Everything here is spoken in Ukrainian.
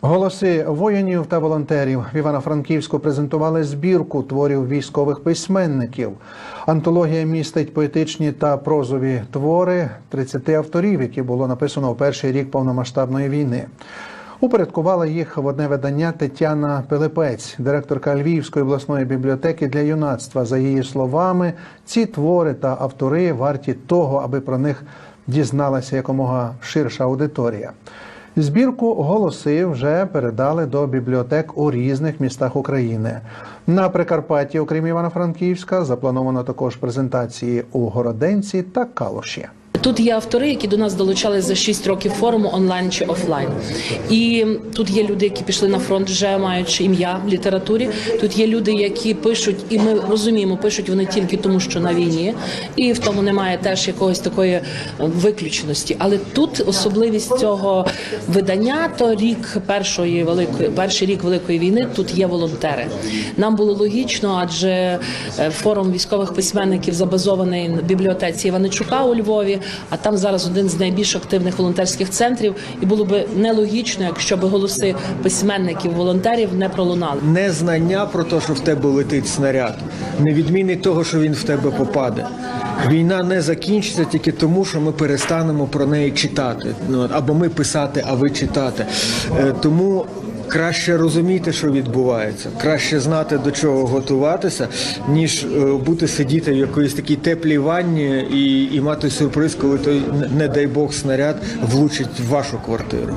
Голоси воїнів та волонтерів в Івано-Франківську презентували збірку творів військових письменників. Антологія містить поетичні та прозові твори 30 авторів, які було написано у перший рік повномасштабної війни. Упорядкувала їх в одне видання Тетяна Пилипець, директорка Львівської обласної бібліотеки для юнацтва. За її словами, ці твори та автори варті того, аби про них дізналася якомога ширша аудиторія. Збірку голоси вже передали до бібліотек у різних містах України. На Прикарпатті, окрім Івано-Франківська, заплановано також презентації у Городенці та Калуші. Тут є автори, які до нас долучались за 6 років форуму онлайн чи офлайн. І тут є люди, які пішли на фронт, вже маючи ім'я в літературі. Тут є люди, які пишуть, і ми розуміємо, пишуть вони тільки тому, що на війні, і в тому немає теж якогось такої е, виключеності. Але тут особливість цього видання то рік першої великої, перший рік великої війни. Тут є волонтери. Нам було логічно, адже е, форум військових письменників забазований в бібліотеці Іваничука у Львові. А там зараз один з найбільш активних волонтерських центрів, і було би нелогічно, якщо б голоси письменників, волонтерів не пролунали. не знання про те, що в тебе летить снаряд, не відміни того, що він в тебе попаде. Війна не закінчиться тільки тому, що ми перестанемо про неї читати. Ну або ми писати, а ви читати. Е, Тому краще розуміти, що відбувається, краще знати до чого готуватися, ніж е, бути сидіти в якоїсь такій теплій ванні і, і мати сюрприз, коли той, не- не дай Бог, снаряд влучить в вашу квартиру.